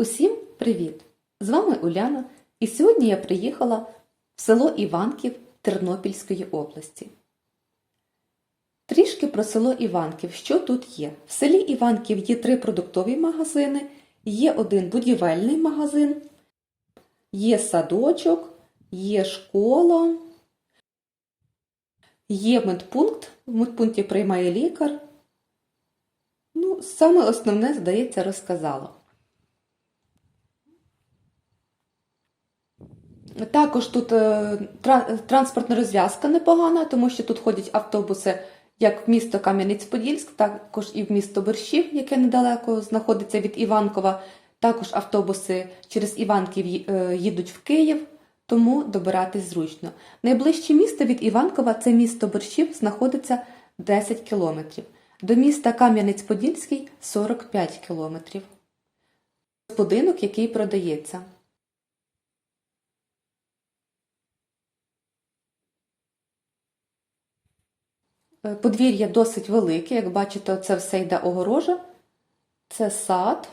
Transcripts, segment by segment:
Усім привіт! З вами Уляна, і сьогодні я приїхала в село Іванків Тернопільської області. Трішки про село Іванків. Що тут є? В селі Іванків є три продуктові магазини, є один будівельний магазин, є садочок, є школа, є медпункт. В медпункті приймає лікар. Ну, саме основне, здається, розказала. Також тут е, транспортна розв'язка непогана, тому що тут ходять автобуси як в місто Кам'янець-Подільськ, також і в місто Борщів, яке недалеко знаходиться від Іванкова. Також автобуси через Іванків е, їдуть в Київ, тому добиратись зручно. Найближче місто від Іванкова це місто Борщів, знаходиться 10 кілометрів. До міста Кам'янець-Подільський 45 кілометрів. Будинок, який продається. Подвір'я досить велике, як бачите, це все йде огорожа. Це сад.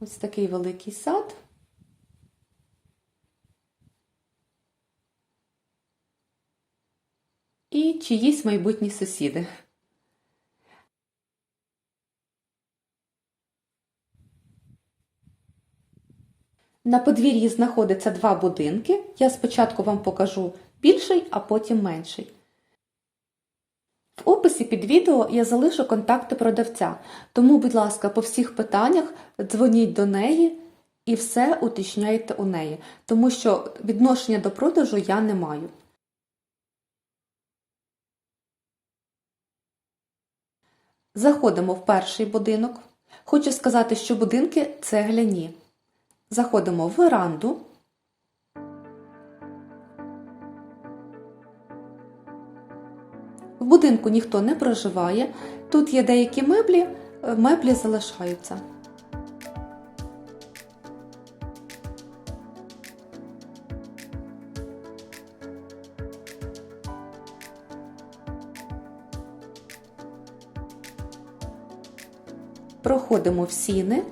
Ось такий великий сад. І чиїсь майбутні сусіди. На подвір'ї знаходиться два будинки. Я спочатку вам покажу більший, а потім менший. В описі під відео я залишу контакти продавця, тому, будь ласка, по всіх питаннях дзвоніть до неї і все уточняйте у неї, тому що відношення до продажу я не маю. Заходимо в перший будинок. Хочу сказати, що будинки цегляні. Заходимо в веранду. В будинку ніхто не проживає. Тут є деякі меблі, е, меблі залишаються. Проходимо в сіни.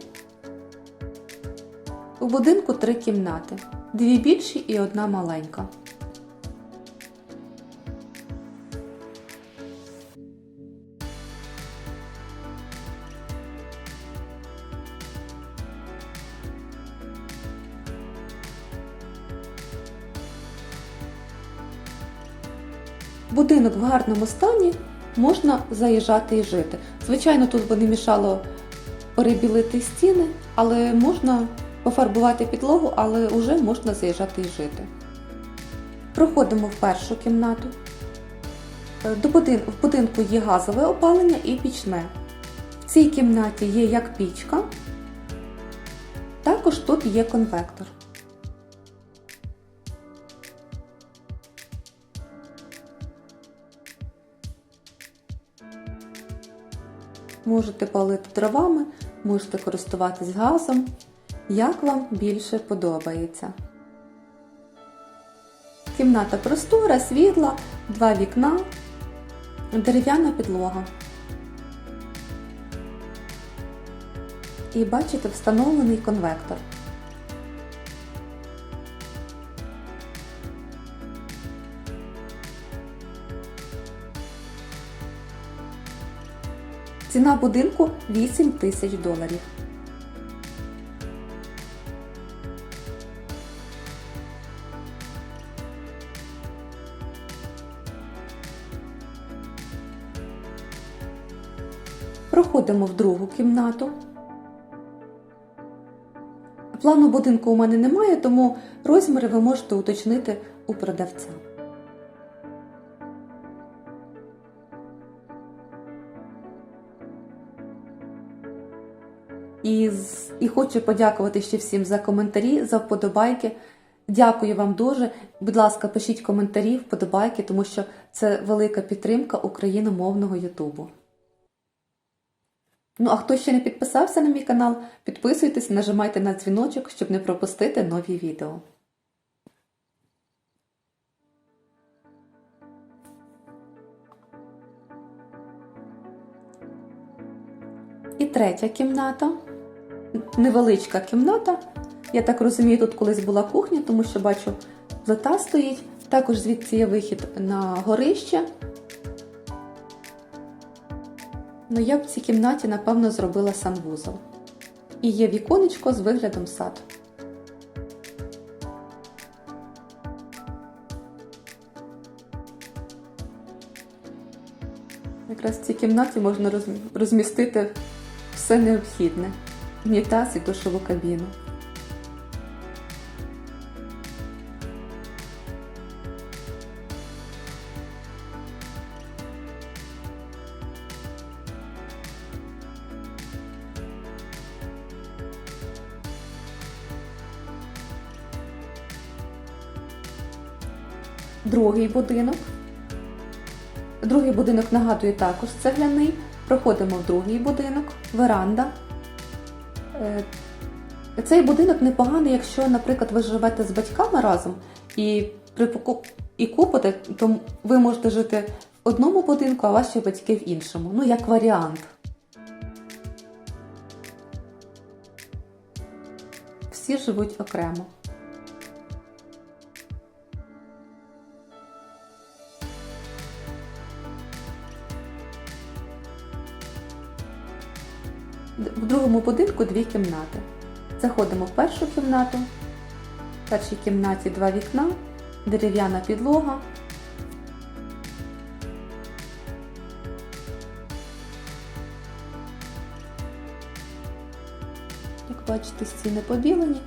У будинку три кімнати, дві більші і одна маленька. Будинок в гарному стані можна заїжджати і жити. Звичайно, тут би не мішало перебілити стіни, але можна пофарбувати підлогу, але вже можна заїжджати і жити. Проходимо в першу кімнату. Е. В будинку є газове опалення і пічне. В цій кімнаті є як пічка, також тут є конвектор. Можете палити дровами, можете користуватись газом, як вам більше подобається. Кімната простора, світла, два вікна, дерев'яна підлога. І бачите встановлений конвектор. Ціна будинку 8 тисяч доларів. Проходимо в другу кімнату. Плану будинку у мене немає, тому розміри ви можете уточнити у продавця. І, і хочу подякувати ще всім за коментарі, за вподобайки. Дякую вам дуже. Будь ласка, пишіть коментарі, вподобайки, тому що це велика підтримка україномовного Ютубу. Ну а хто ще не підписався на мій канал, підписуйтесь, нажимайте на дзвіночок, щоб не пропустити нові відео. І третя кімната. Невеличка кімната. Я так розумію, тут колись була кухня, тому що бачу, плита стоїть. Також звідси є вихід на горище. Ну, я в цій кімнаті, напевно, зробила санвузол. І є віконечко з виглядом сад. Якраз в цій кімнаті можна роз- розмістити все необхідне. Унітаз і душову кабіну. Другий будинок. Другий будинок нагадує також цегляний. Проходимо в другий будинок, веранда. Е, Цей будинок непоганий, якщо, наприклад, ви живете з батьками разом і і купите, то ви можете жити в одному будинку, а ваші батьки в іншому. Ну, як варіант. Всі живуть окремо. В другому будинку дві кімнати. Заходимо в першу кімнату. В першій кімнаті два вікна, дерев'яна підлога. Як бачите, стіни побілені.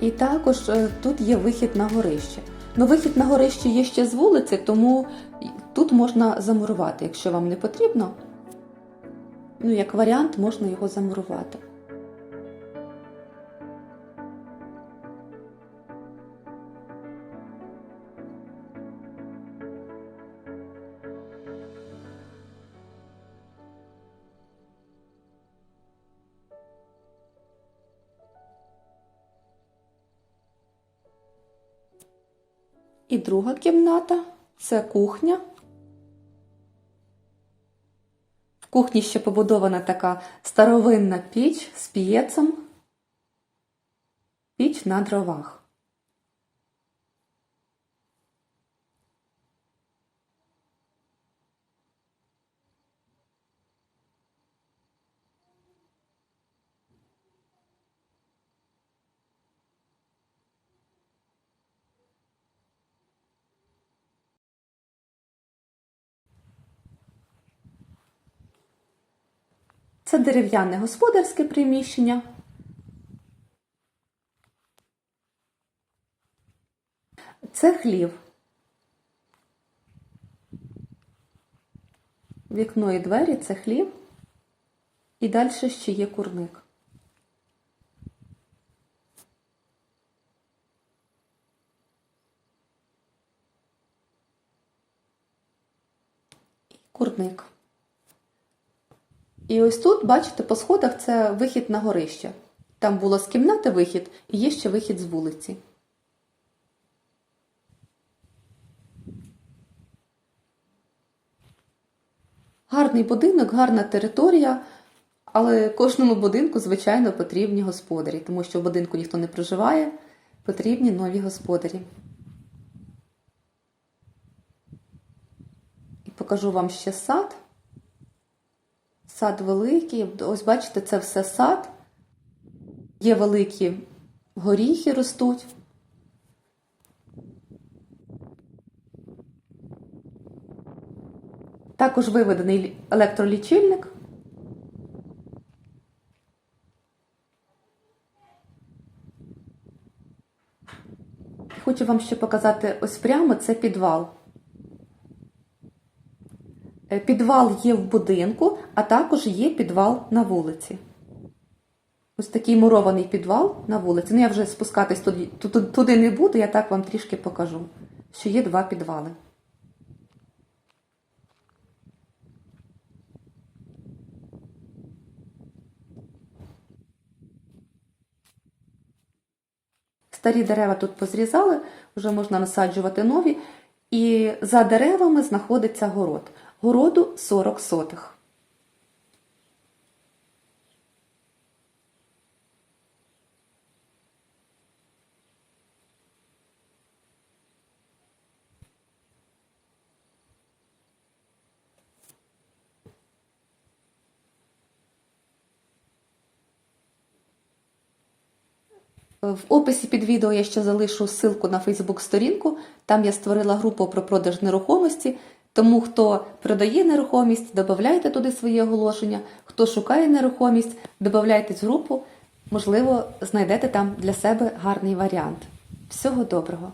І також е, тут є вихід на горище. Ну, вихід на горище є ще з вулиці, тому тут можна замурувати, якщо вам не потрібно. Ну, як варіант, можна його замурувати. І друга кімната це кухня. В кухні ще побудована така старовинна піч з п'єцем, Піч на дровах. Це дерев'яне господарське приміщення. Це хлів. Вікно і двері це хлів. І далі ще є курник. Курник. І ось тут, бачите, по сходах це вихід на горище. Там було з кімнати вихід і є ще вихід з вулиці. Гарний будинок, гарна територія, але кожному будинку, звичайно, потрібні господарі, тому що в будинку ніхто не проживає, потрібні нові господарі. І покажу вам ще сад. Сад великий, ось бачите, це все сад. Є великі горіхи ростуть. Також виведений електролічильник. Хочу вам ще показати ось прямо це підвал. Е, Підвал є в будинку, а також є підвал на вулиці. Ось такий мурований підвал на вулиці. Ну, я вже спускатись туди, туди, не буду, я так вам трішки покажу, що є два підвали. Старі дерева тут позрізали, вже можна насаджувати нові. І за деревами знаходиться город. Городу 40 сотих. В описі під відео я ще залишу ссылку на Фейсбук сторінку. Там я створила групу про продаж нерухомості. Тому хто продає нерухомість, додавайте туди свої оголошення. Хто шукає нерухомість, додавайтесь в групу. Можливо, знайдете там для себе гарний варіант. Всього доброго!